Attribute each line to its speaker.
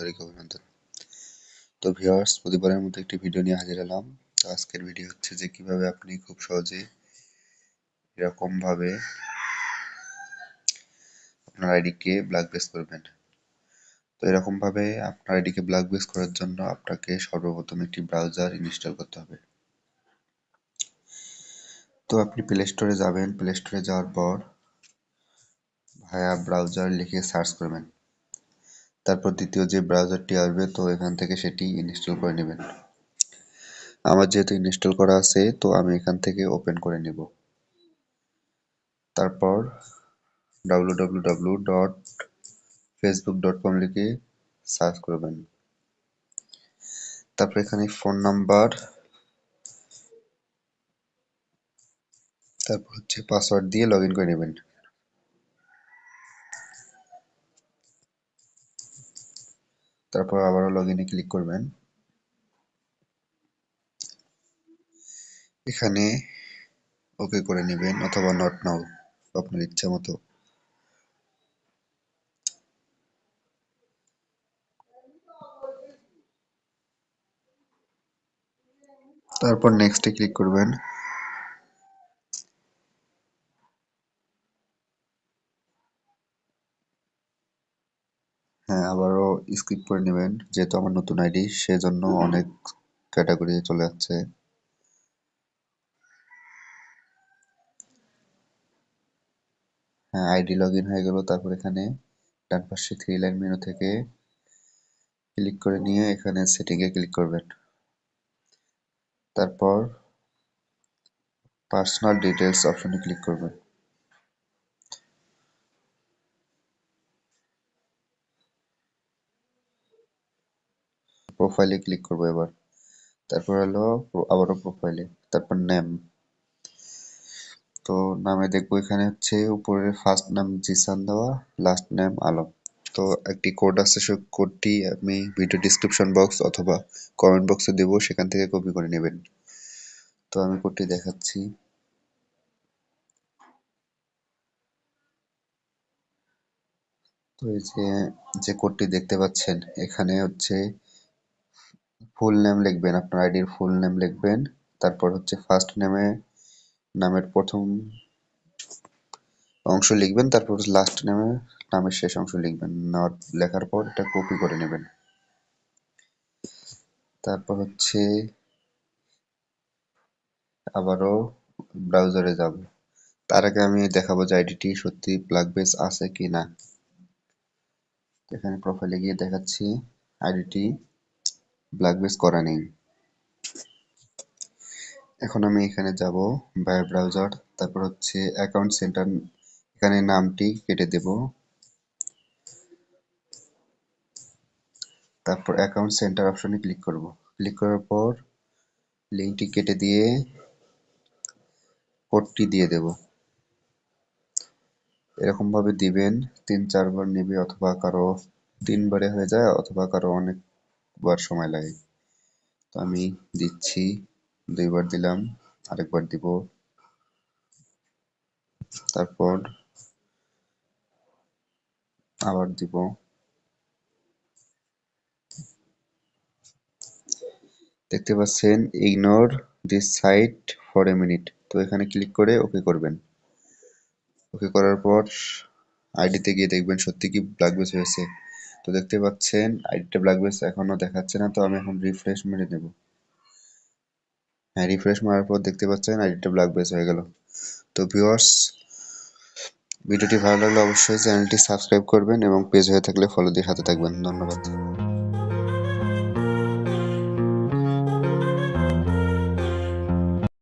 Speaker 1: আন্তরিক অভিনন্দন। তো ভিউয়ার্স প্রতিবারের মতো একটি ভিডিও নিয়ে হাজির হলাম। তো আজকের ভিডিও হচ্ছে যে কীভাবে আপনি খুব সহজে এরকম ভাবে আপনার আইডিকে ব্ল্যাক বেস করবেন। তো এরকম ভাবে আপনার আইডিকে ব্ল্যাক বেস করার জন্য আপনাকে সর্বপ্রথম একটি ব্রাউজার ইনস্টল করতে হবে। তো আপনি প্লে স্টোরে যাবেন। প্লে স্টোরে যাওয়ার পর ভায়া ব্রাউজার লিখে সার্চ করবেন। তারপর দ্বিতীয় যে ব্রাউজারটি আসবে, তো এখান থেকে সেটি ইনস্টল করে নেবেন। আমার যেহেতু ইনস্টল করা আছে, তো আমি এখান থেকে ওপেন করে নেব। তারপর www.facebook.com লিখে সার্চ করবেন। তারপর এখানে ফোন নাম্বার তারপর হচ্ছে পাসওয়ার্ড দিয়ে লগ ইন করে নেবেন। তারপর আবারও লগ ইনে ক্লিক করবেন। এখানে ওকে করে নেবেন অথবা নট নাও আপনার ইচ্ছা মতো। তারপর নেক্সটে ক্লিক করবেন। হ্যাঁ আবারও স্কিপ করে নেবেন। যেহেতু আমার নতুন আইডি সেজন্য অনেক ক্যাটাগরি চলে যাচ্ছে। হ্যাঁ আইডি লগ হয়ে গেল তারপর এখানে ডান পাশে থ্রি লাইন মেনু থেকে ক্লিক করে নিয়ে এখানে সেটিংয়ে ক্লিক করবেন। তারপর পার্সোনাল ডিটেলস অপশনে ক্লিক করবেন। প্রোফাইলে ক্লিক করব এবার। তারপর হলো আবারও প্রোফাইলে তারপর নেম তো নামে দেখব এখানে হচ্ছে উপরের ফার্স্ট নাম জিসান দেওয়া লাস্ট নেম আলম। তো একটি কোড আছে, সেই কোডটি আমি ভিডিও ডিসক্রিপশন বক্স অথবা কমেন্ট বক্সে দেবো, সেখান থেকে কপি করে নেবেন। তো আমি কোডটি দেখাচ্ছি। তো এই যে যে কোডটি দেখতে পাচ্ছেন, এখানে হচ্ছে ফুল নেম লিখবেন, আপনার আইডির ফুল নেম লিখবেন, তারপর হচ্ছে ফার্স্ট নেমে নামের প্রথম অংশ লিখবেন, তারপর লাস্ট নেমে নামের শেষ অংশ লিখবেন, নেওয়ার, লেখার পর এটা কপি করে নেবেন। তারপর হচ্ছে আবারও ব্রাউজারে যাব। তার আগে আমি দেখাবো যে আইডিটি সত্যি প্লাগ বেস আছে কি না এখানে প্রোফাইলে গিয়ে দেখাচ্ছি আইডিটি ব্ল্যাক বেস করা নেই। এখন আমি এখানে যাব বাই ব্রাউজার তারপর হচ্ছে অ্যাকাউন্ট সেন্টার এখানে নামটি কেটে দেব। তারপর অ্যাকাউন্ট সেন্টার অপশনে ক্লিক করব। ক্লিক করার পর লিঙ্কটি কেটে দিয়ে কোডটি দিয়ে দেব। এরকম ভাবে দিবেন, তিন চারবার নেবে অথবা কারও তিনবারে হয়ে যায়, অথবা কারও অনেকবার সময় লাগে। তো আমি দিচ্ছি, দুইবার দিলাম, আরেকবার দিব। তারপর আবার দিব। দেখতে পাচ্ছেন ignore this site for a minute তো এখানে ক্লিক করে ওকে করবেন। ওকে করার পর আইডিতে গিয়ে দেখবেন সত্যি কি ব্ল্যাক বেস হয়েছে। তো দেখতে পাচ্ছেন আইডিটা ব্ল্যাক বেস এখনও দেখাচ্ছে না, তো আমি এখন রিফ্রেশ মেরে দেব হ্যাঁ রিফ্রেশ মারার পর দেখতে পাচ্ছেন আইডিটা ব্ল্যাক বেস হয়ে গেল। তো ভিউয়ার্স ভিডিওটি ভালো লাগলে অবশ্যই চ্যানেলটি সাবস্ক্রাইব করবেন এবং পেজ হয়ে থাকলে ফলো দিয়ে হাতে থাকবেন। ধন্যবাদ।